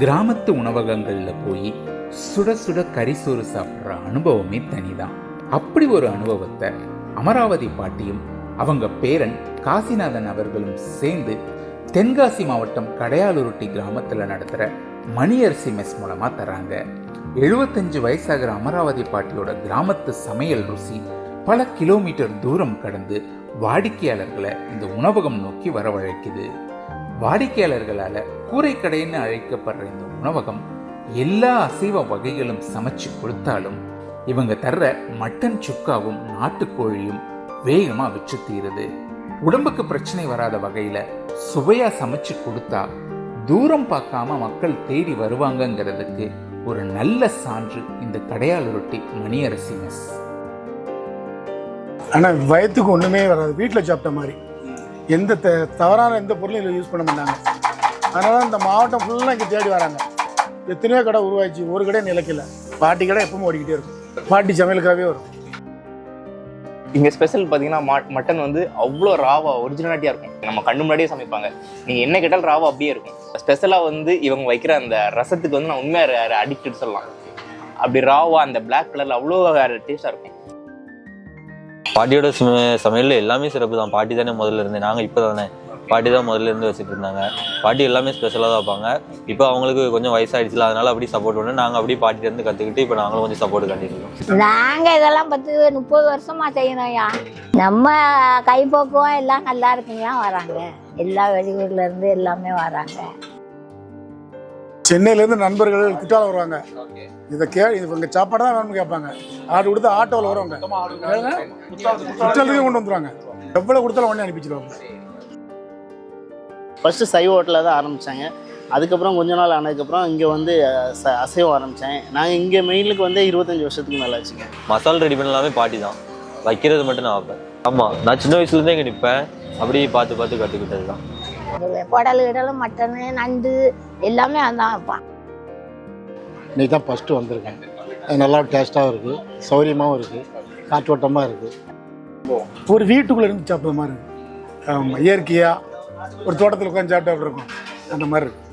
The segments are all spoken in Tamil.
கிராமத்து உணவகங்களில் போய் சுட சுட கரிசோறு சாப்பிட்ற அனுபவமே தனிதான். அப்படி ஒரு அனுபவத்தை அமராவதி பாட்டியும் அவங்க பேரன் காசிநாதன் அவர்களும் சேர்ந்து தென்காசி மாவட்டம் கடையாலுருட்டி கிராமத்தில் நடத்துகிற மணியரிசி மெஸ் மூலமாக தராங்க. எழுபத்தஞ்சு வயசாகிற அமராவதி பாட்டியோட கிராமத்து சமையல் ருசி பல கிலோமீட்டர் தூரம் கடந்து வாடிக்கையாளர்களை இந்த உணவகம் நோக்கி வரவழைக்குது. வாடிக்கையாளர்களால கூரைக்கடைன்னு அழைக்கப்படுற இந்த உணவகம் எல்லா அசைவ வகைகளும் சமைச்சு கொடுத்தாலும் இவங்க தர்ற மட்டன் சுக்காவும் நாட்டுக்கோழியும் வேகமா விற்று தீருது. உடம்புக்கு பிரச்சனை வராத வகையில சுவையா சமைச்சு கொடுத்தா தூரம் பார்க்காம மக்கள் தேடி வருவாங்கங்கிறதுக்கு ஒரு நல்ல சான்று இந்த கடையால் ரொட்டி மணியரசி மெஸ் ஆனால் வயத்துக்கு ஒன்றுமே வராது. வீட்டில் சாப்பிட்ட மாதிரி. எந்த த தவறான எந்த பொருளும் இதில் யூஸ் பண்ண மாட்டாங்க. அதனால இந்த மாவட்டம் ஃபுல்லாக இங்கே தேடி வராங்க. எத்தனையோ கடை உருவாச்சு ஒரு கடை நிலைக்கல. பாட்டி கடை எப்பவும் ஓடிக்கிட்டே இருக்கும். பாட்டி சமையலுக்காகவே வரும். இங்கே ஸ்பெஷல் பார்த்தீங்கன்னா மட்டன் வந்து அவ்வளோ ராவா ஒரிஜினாலிட்டியாக இருக்கும். நம்ம கண்ணு முன்னாடியே சமைப்பாங்க. நீங்கள் என்ன கேட்டாலும் ராவா அப்படியே இருக்கும். ஸ்பெஷலாக வந்து இவங்க வைக்கிற அந்த ரசத்துக்கு வந்து நான் உண்மையாக அடிக்டட் சொல்லலாம் அப்படி ராவா அந்த பிளாக் கலரில் அவ்வளோ டேஸ்ட்டாக இருக்கும். பாட்டியோட சமையல் எல்லாமே சிறப்பு தான் பாட்டி தானே முதல்ல இருந்து நாங்கள் இப்போ தானே. பாட்டி தான் முதல்ல இருந்து வச்சுட்டு இருந்தாங்க. பாட்டி எல்லாமே ஸ்பெஷலாக தான் வைப்பாங்க. இப்போ அவங்களுக்கு கொஞ்சம் வயசாயிடுச்சுல அதனால அப்படி சப்போர்ட் பண்ணி நாங்கள் அப்படியே பாட்டிட்டு இருந்து கற்றுக்கிட்டு இப்போ நாங்களும் கொஞ்சம் சப்போர்ட் காட்டியிருக்கோம் நாங்கள் இதெல்லாம் பத்து முப்பது வருஷமா செய்யணும்யா நம்ம கைப்போக்குவம் எல்லாம் நல்லா இருக்குங்க வராங்க. எல்லா வெளியூர்ல இருந்து எல்லாமே வராங்க. சென்னையிலேருந்து நண்பர்கள் குற்றாலம் வருவாங்க. இதை கே இவங்க சாப்பாடு தான் வேணும்னு கேட்பாங்க. ஆர்டர் கொடுத்து ஆட்டோவில் வருவாங்க. குற்றாலத்துக்கு கொண்டு வந்துருவாங்க. எவ்வளோ கொடுத்தாலும் உடனே அனுப்பிச்சிடுவாங்க ஃபஸ்ட்டு சைவ ஹோட்டலில் தான் ஆரம்பித்தாங்க அதுக்கப்புறம் கொஞ்ச நாள் ஆனதுக்கப்புறம் இங்கே வந்து ச அசைவம் ஆரம்பித்தேன் நாங்கள் இங்கே மெயிலுக்கு வந்து இருபத்தஞ்சி வருஷத்துக்கு மேலே ஆச்சுங்க. மசாலா ரெடி பண்ண எல்லாமே பாட்டி தான். வைக்கிறது மட்டும் நான் வைப்பேன். ஆமாம் நான் சின்ன வயசுலேருந்தே இங்கே நிற்பேன் அப்படியே பார்த்து பார்த்து கற்றுக்கிட்டது தான் குடல் கிடலும் மட்டனு நண்டு எல்லாமே அதான் வைப்பான் இன்னைக்கு தான் ஃபஸ்ட்டு வந்திருக்கேன். அது நல்லா டேஸ்ட்டாகவும் இருக்குது சௌரியமாகவும் இருக்குது காற்றோட்டமாக இருக்குது ஒரு வீட்டுக்குள்ளே இருந்து சாப்பிட்ற மாதிரி இருக்கு. ஆமாம் இயற்கையாக ஒரு தோட்டத்தில் உட்காந்து சாப்பிட்டா இருக்கும்? அந்த மாதிரி இருக்கு.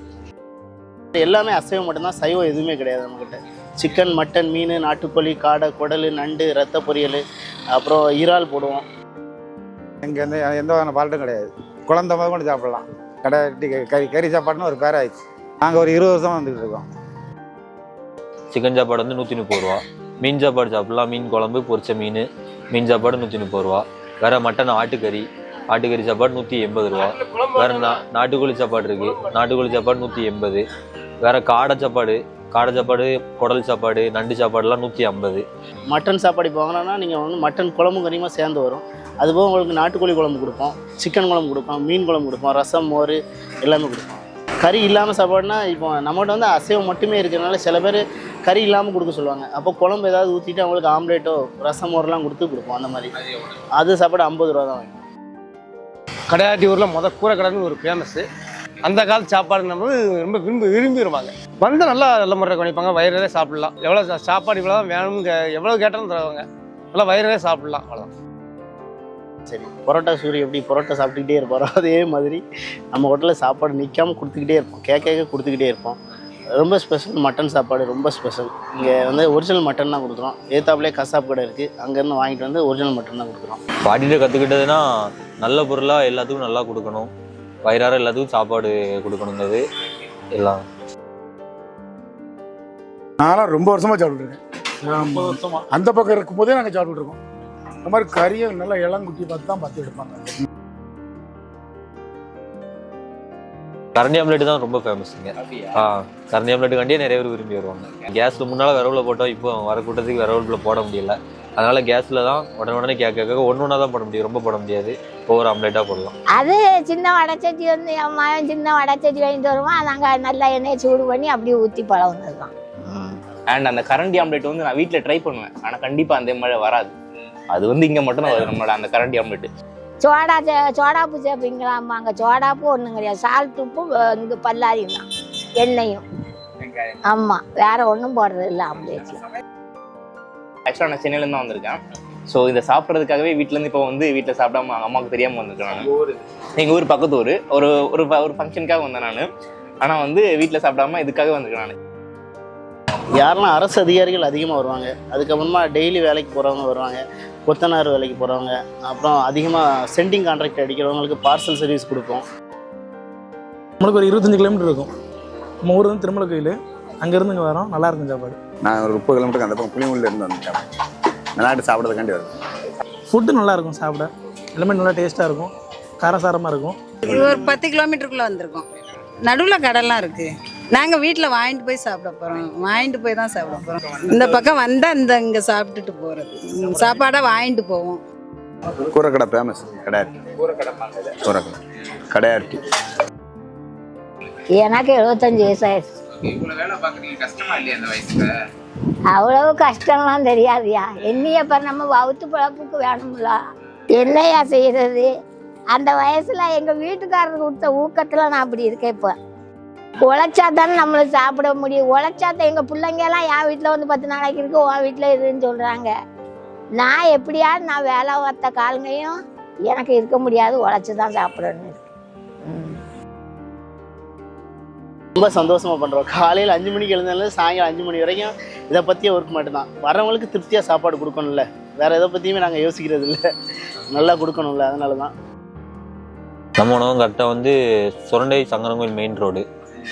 எல்லாமே அசைவம் மட்டும்தான் சைவம் எதுவுமே கிடையாது நம்மக்கிட்ட சிக்கன் மட்டன் மீன் நாட்டுக்கோழி காடை குடல் நண்டு ரத்த பொரியல் அப்புறம் இறால் போடுவோம். இங்கே வந்து எந்த வகையான ஃபால்ட்டும் கிடையாது. குழந்த மாதிரி கொண்டு சாப்பிடலாம். கடை கறி கறி சாப்பாடுன்னு ஒரு பேர் ஆயிடுச்சு. நாங்கள் ஒரு இருபது வருஷம் வந்துட்டு இருக்கோம். சிக்கன் சாப்பாடு வந்து நூற்றி முப்பது ரூபா. மீன் சாப்பாடு சாப்பிடலாம். மீன் குழம்பு பொரிச்ச மீன் மீன் சாப்பாடு நூற்றி முப்பது ரூபா. வேற மட்டன் ஆட்டுக்கறி. ஆட்டுக்கறி சாப்பாடு நூற்றி எண்பது ரூபா. வேற நா நாட்டுக்கோழி சாப்பாடு இருக்கு. நாட்டுக்கோழி சாப்பாடு நூற்றி எண்பது. வேற காடை சாப்பாடு காடை சாப்பாடு குடல் சாப்பாடு நண்டு சாப்பாடுலாம் நூற்றி ஐம்பது. மட்டன் சாப்பாடு இப்போ வாங்கினோன்னா நீங்கள் வந்து மட்டன் குழம்பு கறியுமா சேர்ந்து வரும். அதுபோக உங்களுக்கு நாட்டுக்கோழி குழம்பு கொடுப்போம் சிக்கன் குழம்பு கொடுப்போம் மீன் குழம்பு கொடுப்போம் ரசம் மோர் எல்லாமே கொடுப்போம். கறி இல்லாமல் சாப்பாடுனா இப்போ நம்மகிட்ட வந்து அசைவம் மட்டுமே இருக்கிறனால சில பேர் கறி இல்லாமல் கொடுக்க சொல்லுவாங்க. அப்போ குழம்பு ஏதாவது ஊற்றிட்டு அவங்களுக்கு ஆம்லேட்டோ ரசம் மோர்லாம் கொடுத்து கொடுப்போம் அந்த மாதிரி. அது சாப்பாடு ஐம்பது ரூபா தான் வாங்கிப்போம் கடையாட்டி ஊரில் முத கூரை கடைன்னு ஒரு ஃபேமஸ்ஸு அந்த கால சாப்பாடு நம்ம ரொம்ப விரும்பி விரும்பிடுவாங்க. வந்து நல்லா நல்ல முறையில் கவனிப்பாங்க வயிறே சாப்பிடலாம். எவ்வளோ சா- சாப்பாடு இவ்வளோ தான் வேணுங்க எவ்வளோ கேட்டாலும் தருவாங்க. நல்லா வயிறே சாப்பிடலாம் அவ்வளோதான் சரி பரோட்டா சூரி எப்படி பரோட்டா சாப்பிட்டுக்கிட்டே இருப்பாரோ அதே மாதிரி நம்ம ஹோட்டலில் சாப்பாடு நிற்காம கொடுத்துக்கிட்டே இருப்போம். கேட்க கேட்க கொடுத்துக்கிட்டே இருப்போம். ரொம்ப ஸ்பெஷல் மட்டன் சாப்பாடு ரொம்ப ஸ்பெஷல் இங்கே வந்து ஒரிஜினல் மட்டன் தான் கொடுக்குறோம். ஏத்தாப்புலேயே கசாப் கடை இருக்குது அங்கேருந்து வாங்கிட்டு வந்து ஒரிஜினல் மட்டன் தான் கொடுக்குறோம். பாட்டிகிட்ட கற்றுக்கிட்டதுன்னா நல்ல பொருளாக எல்லாத்துக்கும் நல்லா கொடுக்கணும். வயிறார எல்லாத்துக்கும் சாப்பாடு கொடுக்கணுங்கிறது எல்லாம். நான்லாம் ரொம்ப வருஷமாக சாப்பிட்டுருக்கேன் அந்த பக்கம் இருக்கும்போதே நாங்கள் சாப்பிட்டுட்டு இருக்கோம் இந்த மாதிரி கறியை நல்லா இளங்குட்டி பார்த்து தான் பார்த்து எடுப்பாங்க. கரண்டி ஆம்லெட் தான் ரொம்ப ஃபேமஸுங்க ஆ கரண்டி ஆம்லெட்டுக்காண்டியே நிறைய பேர் விரும்பி வருவாங்க. கேஸில் முன்னால் விரவுல போட்டோம் இப்போ வர கூட்டத்துக்கு விரவுல போட முடியல. அதனால கேஸில் தான் உடனே உடனே கேட்க கேட்க ஒன்று ஒன்றா தான் போட முடியும். ரொம்ப போட முடியாது. ஒவ்வொரு ஆம்லெட்டாக போடலாம். அது சின்ன வடைச்சட்டி வந்து என் மகன் சின்ன வடைச்சட்டி வாங்கிட்டு வருவான். நாங்கள் நல்லா எண்ணெயை சூடு பண்ணி அப்படியே ஊற்றி பழகுனது தான் அண்ட் அந்த கரண்டி ஆம்லெட் வந்து நான் வீட்டில் ட்ரை பண்ணுவேன். ஆனால் கண்டிப்பாக அந்த மாதிரி வராது. அது வந்து இங்கே மட்டும் தான் நம்மளோட அந்த கரண்டி ஆம்லெட் சோடா சே- சோடாப்பு சேர்ப்பீங்களாம்மா அங்கே சோடாப்பு ஒன்றும் கிடையாது. சால்ட் உப்பும் இங்கே பல்லாரியும் தான். எண்ணெயும். ஆமாம் வேற ஒன்றும் போடுறது இல்லை ஆம்லேட்டில் ஆக்சுவலாக நான் சென்னையிலேருந்து தான் வந்திருக்கேன். ஸோ இதை சாப்பிட்றதுக்காகவே வீட்டிலேருந்து இப்போ வந்து வீட்டில் சாப்பிடாம அம்மாவுக்கு தெரியாமல் வந்திருக்கேன் நான். எங்கள் ஊர்? பக்கத்து ஊர் ஒரு ஒரு ஒரு ஃபங்க்ஷனுக்காக வந்தேன் நான். ஆனால் வந்து வீட்டில் சாப்பிடாம இதுக்காக வந்திருக்கேன் நான். யாரெல்லாம் அரசு அதிகாரிகள் அதிகமாக வருவாங்க? அதுக்கப்புறமா டெய்லி வேலைக்கு போகிறவங்க வருவாங்க. கொத்தனார் வேலைக்கு போகிறவங்க அப்புறம் அதிகமாக சென்டிங் கான்ட்ராக்ட் அடிக்கிறவங்களுக்கு பார்சல் சர்வீஸ் கொடுப்போம். நம்மளுக்கு ஒரு இருபத்தஞ்சு கிலோமீட்டர் இருக்கும். நம்ம ஊர் வந்து திருமலை கோயில். அங்கேருந்து இங்கே வரோம். நல்லா இருக்கும் சாப்பாடு. நான் ஒரு முப்பது கிலோமீட்டருக்கு அந்த பக்கம் புளிமுல்ல இருந்து வந்துட்டேன் வெளிநாட்டு சாப்பிட்றதுக்காண்டி வருது ஃபுட்டு நல்லா இருக்கும் சாப்பிட. எல்லாமே நல்லா டேஸ்ட்டாக இருக்கும். காரசாரமாக இருக்கும். இது ஒரு பத்து கிலோமீட்டருக்குள்ளே வந்திருக்கோம். நடுவில் கடைலாம் இருக்குது நாங்கள் வீட்டில் வாங்கிட்டு போய் சாப்பிட போகிறோம் வாங்கிட்டு போய் தான் சாப்பிட போகிறோம் இந்த பக்கம் வந்தால் இந்த இங்கே சாப்பிட்டுட்டு போகிறது சாப்பாடை வாங்கிட்டு போவோம். கூரக்கடை ஃபேமஸ் கடையாட்டி கூரக்கடை. கடையாட்டி எனக்கு எழுபத்தஞ்சு வயசு அவ்வளவு கஷ்டம்லாம் தெரியாதுயா. என்னைய இப்போ நம்ம வவுத்து பிழப்புக்கு வேணும்ல. என்னையா செய்யறது? அந்த வயசுல எங்க வீட்டுக்காரர் கொடுத்த ஊக்கத்துல நான் அப்படி இருக்கேன் இப்போ. உழைச்சா தானே நம்மள சாப்பிட முடியும். உழைச்சா தான் எங்க பிள்ளைங்க எல்லாம் என் வீட்டில் வந்து பத்து நாளைக்கு இருக்கு உன் வீட்டில் இருன்னு சொல்றாங்க. நான் எப்படியாவது நான் வேலை பார்த்த காலங்கையும் எனக்கு இருக்க முடியாது உழைச்சி தான் சாப்பிடணும் ரொம்ப சந்தோஷமாக பண்ணுறோம் காலையில் அஞ்சு மணிக்கு எழுந்தாலும் சாயங்காலம் அஞ்சு மணி வரைக்கும் இதை பற்றியே ஒர்க் மட்டும்தான். வரவங்களுக்கு திருப்தியாக சாப்பாடு கொடுக்கணும்ல. வேறு எதை பற்றியுமே நாங்கள் யோசிக்கிறது இல்லை நல்லா கொடுக்கணும்ல அதனால தான் நம்ம உணவும் கரெக்டாக வந்து சுரண்டை சங்கரங்கோயில் மெயின் ரோடு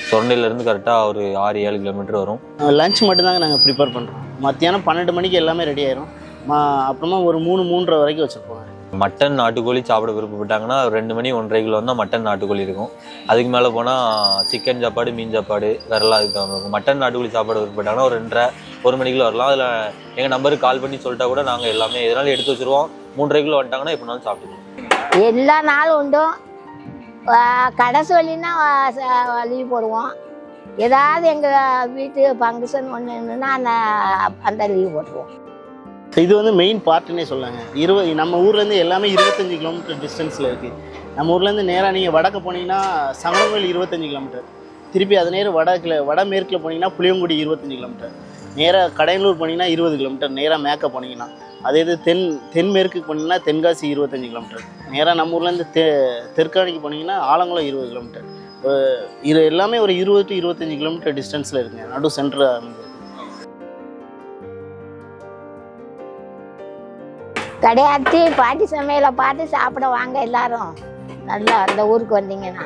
சுரண்டையிலேருந்து கரெக்டாக ஒரு ஆறு ஏழு கிலோமீட்டர் வரும். லஞ்ச் மட்டும்தாங்க நாங்கள் ப்ரிப்பேர் பண்ணுறோம் மத்தியானம் பன்னெண்டு மணிக்கு எல்லாமே ரெடி ஆயிரும். அப்புறமா ஒரு மூணு மூன்றரை வரைக்கும் வச்சுருப்போம். மட்டன் நாட்டுக்கோழி சாப்பிட விருப்பப்பட்டாங்கன்னா ஒரு ரெண்டு மணி ஒன்றரை கிலோ வந்தால் மட்டன் நாட்டுக்கோழி இருக்கும். அதுக்கு மேலே போனால் சிக்கன் சாப்பாடு மீன் சாப்பாடு வரலாம் அதுக்கு இருக்கும். மட்டன் நாட்டுக்கோழி சாப்பாடு விருப்பப்பட்டாங்கன்னா ஒரு ரெண்டரை ஒரு மணிக்குள்ள வரலாம். அதில் எங்கள் நம்பருக்கு கால் பண்ணி சொல்லிட்டா கூட நாங்கள் எல்லாமே எதனாலும் எடுத்து வச்சிருவோம். மூன்றரை கிலோ வந்துட்டாங்கன்னா எப்படினாலும் சாப்பிட்டுக்கலாம். எல்லா நாளும் உண்டும் கடைசி கடை சொல்லினா லீவ் போடுவோம். ஏதாவது எங்கள் வீட்டு ஃபங்க்ஷன் ஒன்று இருந்துன்னா அந்த அந்த லீவ் போட்டுருவோம். இது வந்து மெயின் பார்ட்டுன்னே சொல்லாங்க. இருபது நம்ம ஊர்லேருந்து எல்லாமே இருபத்தஞ்சி கிலோமீட்டர் டிஸ்டன்ஸில் இருக்குது நம்ம ஊர்லேருந்து நேராக நீங்கள் வடக்கு போனீங்கன்னா சங்கரங்கோயில் இருபத்தஞ்சி கிலோமீட்டர் திருப்பி அது நேரம் வடக்கில் வடமேற்கில் போனீங்கன்னா புளியங்குடி இருபத்தஞ்சி கிலோமீட்டர் நேராக கடையனூர் போனீங்கன்னா இருபது கிலோமீட்டர் நேராக மேக்க போனீங்கன்னா. அதே இது தென் தென்மேற்கு போனீங்கன்னா தென்காசி இருபத்தஞ்சி கிலோமீட்டர் நேராக நம்ம ஊர்லேருந்து தெ தெற்காணிக்கு போனீங்கன்னா ஆலங்குளம் இருபது கிலோமீட்டர் இது எல்லாமே ஒரு இருபது டு இருபத்தஞ்சி கிலோமீட்டர் டிஸ்டன்ஸில் இருக்குங்க. நடு சென்டர் கடையாத்தி பாட்டி சமையலை பார்த்து சாப்பிட வாங்க எல்லாரும். நல்லா அந்த ஊருக்கு வந்தீங்கன்னா.